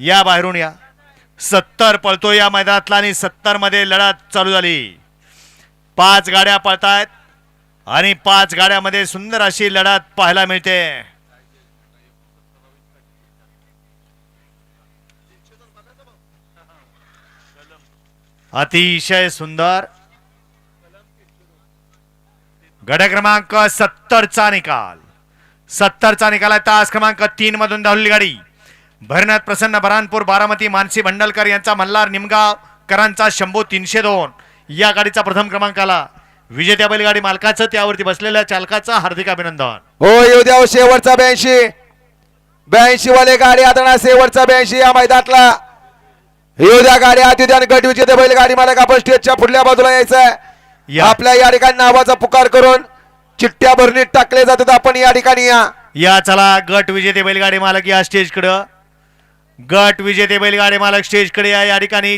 या बाहेरून या. सत्तर पळतो या मैदानातला आणि सत्तरमध्ये लढत चालू झाली. पाच गाड्या पळतायत आणि पाच गाड्यामध्ये सुंदर अशी लढत पाहायला मिळते. अतिशय सुंदर. गड क्रमांक सत्तरचा निकाल. सत्तरचा निकाल आहे तास क्रमांक तीन मधून धावलेली गाडी. भरनाथ प्रसन्न बरानपूर बारामती मानसी भंडलकर यांचा मल्हार निमगाव करांचा शंभू तीनशे दोन. या गाडीचा प्रथम क्रमांक आला विजेत्या बैलगाडी मालकाचं त्यावरती बसलेल्या चालकाचं हार्दिक अभिनंदन. हो येऊ द्या हो शेवटचा ब्याऐंशी. ब्याऐंशी वाले गाडी आता शेवटचा ब्याऐंशी या मैदानातला. येऊ द्या गाडी आत द्या गट विजेते बैल गाडी मालक आपण स्टेजच्या पुढल्या बाजूला यायचंय. या. आपल्या या ठिकाणी नावाचा पुकार करून चिठ्ठ्या भरणीत टाकले जातात आपण या ठिकाणी या. या चला गट विजेते बैलगाडी मालक या स्टेजकडं. गट विजेते बैलगाडी मालक स्टेजकडे या या ठिकाणी.